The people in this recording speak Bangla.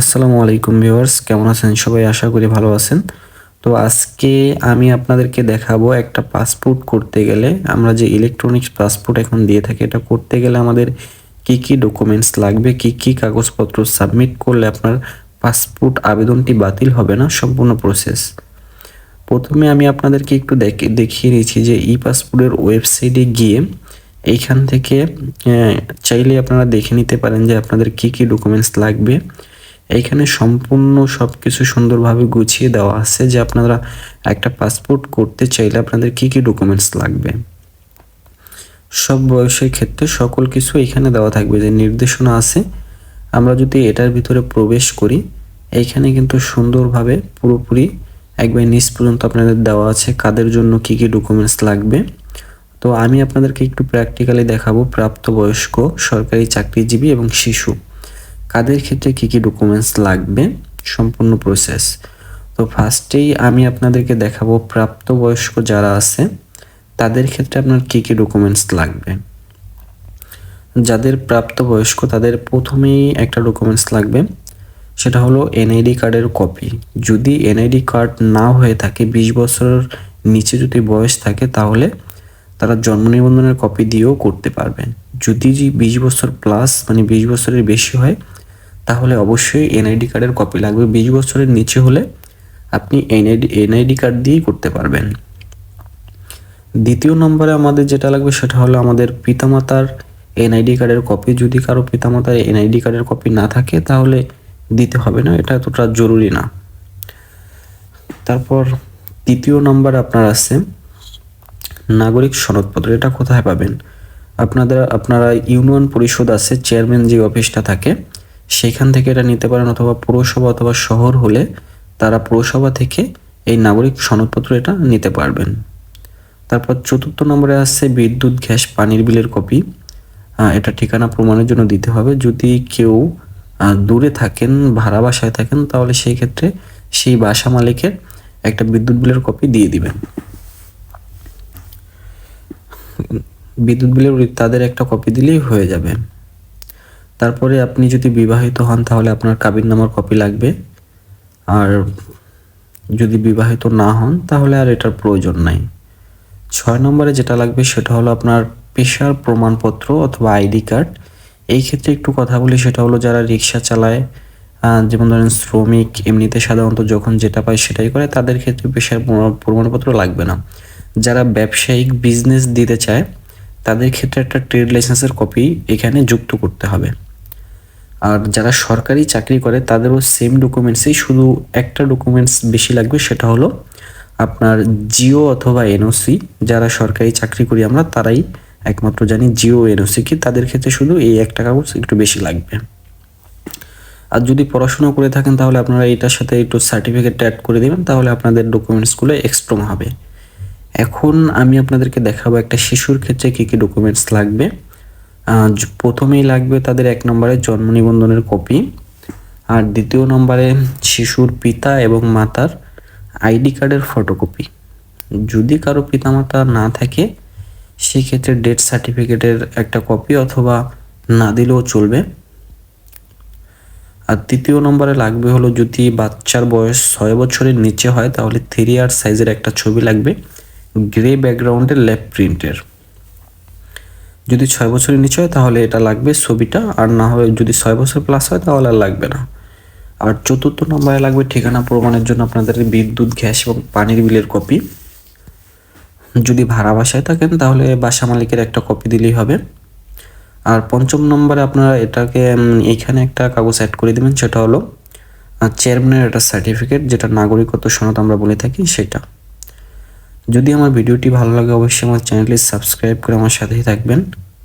আসসালামু আলাইকুম ভিউয়ার্স, কেমন আছেন সবাই? আশা করি ভালো আছেন। তো আজকে আমি আপনাদেরকে দেখাবো একটা পাসপোর্ট করতে গেলে, আমরা যে ইলেকট্রনিক্স পাসপোর্ট এখন দিয়ে থাকি, এটা করতে গেলে আমাদের কি কি ডকুমেন্টস লাগবে, কি কি কাগজপত্র সাবমিট করলে আপনার পাসপোর্ট আবেদনটি বাতিল হবে না, সম্পূর্ণ প্রসেস প্রথমে আমি আপনাদেরকে একটু দেখিয়ে দিয়েছি যে ই পাসপোর্টের ওয়েবসাইটে গিয়ে এইখান থেকে চাইলে আপনারা দেখে নিতে পারেন যে আপনাদের কি কি ডকুমেন্টস লাগবে। এইখানে সম্পূর্ণ সব কিছু সুন্দরভাবে গুছিয়ে দেওয়া আছে যে আপনারা একটা পাসপোর্ট করতে চাইলে আপনাদের কি কি ডকুমেন্টস লাগবে। সব বয়সের ক্ষেত্রে সকল কিছু এখানে দেওয়া থাকবে, যে নির্দেশনা আছে। আমরা যদি এটার ভিতরে প্রবেশ করি, এইখানে কিন্তু সুন্দরভাবে পুরোপুরি একবার নিচ পর্যন্ত আপনাদের দেওয়া আছে কাদের জন্য কি কি ডকুমেন্টস লাগবে। তো আমি আপনাদেরকে একটু প্র্যাকটিক্যালি দেখাবো প্রাপ্তবয়স্ক, সরকারি চাকরিজীবী এবং শিশু। কাদের ক্ষেত্রে কি কি ডকুমেন্টস লাগবে? সম্পূর্ণ প্রসেস তো ফার্স্টেই আমি আপনাদেরকে দেখাবো প্রাপ্তবয়স্ক যারা আছে, তাদের ক্ষেত্রে আপনার কি কি ডকুমেন্টস লাগবে? যাদের প্রাপ্তবয়স্ক, তাদের প্রথমেই একটা ডকুমেন্টস লাগবে। সেটা হলো এনআইডি কার্ডের কপি যদি এনআইডি কার্ড না হয়ে থাকে, বিশ বছরের নিচে যদি বয়স থাকে, তাহলে তারা জন্ম নিবন্ধনের কপি দিয়েও করতে পারবেন যদি বিশ বছর প্লাস মানে বিশ বছরের বেশি হয় তাহলে অবশ্যই এনআইডি কার্ডের কপি লাগবে। বিশ বছরের নিচে হলে আপনি এনআইডি এনআইডি কার্ড দিয়েই করতে পারবেন। দ্বিতীয় নম্বরে আমাদের যেটা লাগবে সেটা হলো আমাদের পিতামাতার এনআইডি কার্ডের কপি যদি কারও পিতামাতার এনআইডি কার্ডের কপি না থাকে, তাহলে দিতে হবে না, এটা এতটা জরুরি না। তারপর তৃতীয় নম্বর আপনার আছে, নাগরিক সনদপত্র। এটা কোথায় পাবেন? আপনাদের, আপনারা ইউনিয়ন পরিষদ আছে, চেয়ারম্যান যে অফিসটা থাকে সেখান থেকে এটা নিতে পারেন অথবা পৌরসভা অথবা শহর হলে তারা পৌরসভা থেকে এই নাগরিক সনদপত্র এটা নিতে পারবেন। তারপর চতুর্থ নম্বরে আসছে বিদ্যুৎ, গ্যাস, পানির বিলের কপি। এটা ঠিকানা প্রমাণের জন্য দিতে হবে। যদি কেউ দূরে থাকেন, ভাড়া বাসায় থাকেন, তাহলে সেই ক্ষেত্রে সেই বাসা মালিকের একটা বিদ্যুৎ বিলের কপি দিয়ে দিবেন। বিদ্যুৎ বিলের তাদের একটা কপি দিলেই হয়ে যাবে। তারপরে আপনি যদি বিবাহিত হন, তাহলে আপনার কাবিন নামার কপি লাগবে। আর যদি বিবাহিত না হন, তাহলে আর এটার প্রয়োজন নাই। ছয় নম্বরে যেটা লাগবে, সেটা হলো আপনার পেশার প্রমাণপত্র অথবা আইডি কার্ড। এই ক্ষেত্রে একটু কথা বলি, সেটা হলো যারা রিক্সা চালায় যেমন ধরেন শ্রমিক, এমনিতে সাধারণত যখন যেটা পায় সেটাই করে, তাদের ক্ষেত্রে পেশার প্রমাণপত্র লাগবে না। যারা ব্যবসায়িক বিজনেস দিতে চায়, তাদের ক্ষেত্রে একটা ট্রেড লাইসেন্সের কপি এখানে যুক্ত করতে হবে। আর যারা সরকারি চাকরি করে, তাদেরও সেম ডকুমেন্টসেই শুধু একটা ডকুমেন্টস বেশি লাগবে, সেটা হলো আপনার জিও অথবা এনওসি। যারা সরকারি চাকরি করি আমরা, তারাই একমাত্র জানি জিও, এনওসি কি। তাদের ক্ষেত্রে শুধু এই একটা কাগজ একটু বেশি লাগবে। আর যদি পড়াশোনা করে থাকেন, তাহলে আপনারা এটার সাথে একটু সার্টিফিকেট অ্যাড করে দেবেন, তাহলে আপনাদের ডকুমেন্টসগুলো এক্সপ্রম হবে। এখন আমি আপনাদেরকে দেখাবো একটা শিশুর ক্ষেত্রে কী কী ডকুমেন্টস লাগবে। প্রথমেই লাগবে তাদের এক নম্বরে জন্ম নিবন্ধনের কপি, আর দ্বিতীয় নম্বরে শিশুর পিতা এবং মাতার আইডি কার্ডের ফটোকপি। যদি কারও পিতামাতা না থাকে, সেক্ষেত্রে ডেথ সার্টিফিকেটের একটা কপি অথবা না দিলেও চলবে। আর তৃতীয় নম্বরে লাগবে হলো যদি বাচ্চার বয়স ছয় বছরের নিচে হয়, তাহলে থ্রি আর সাইজের একটা ছবি লাগবে গ্রে ব্যাকগ্রাউন্ডের লেফট প্রিন্টের যদি ছয় বছরের নিচে হয় তাহলে এটা লাগবে ছবিটা, আর না হয় যদি ছয় বছর প্লাস হয় তাহলে আর লাগবে না। আর চতুর্থ নম্বরে লাগবে ঠিকানা প্রমাণের জন্য আপনাদের বিদ্যুৎ, গ্যাস এবং পানির বিলের কপি যদি ভাড়া বাসায় থাকেন তাহলে বাসা মালিকের একটা কপি দিলেই হবে। আর পঞ্চম নম্বরে আপনারা এটাকে এইখানে একটা কাগজ অ্যাড করে দেবেন, সেটা হলো চেয়ারম্যানের একটা সার্টিফিকেট যেটা নাগরিকত্ব সনদ আমরা বলে থাকি, সেটা। যদি আমার ভিডিওটি ভালো লাগে অবশ্যই আমার চ্যানেলটি সাবস্ক্রাইব করে আমার সাথেই থাকবেন।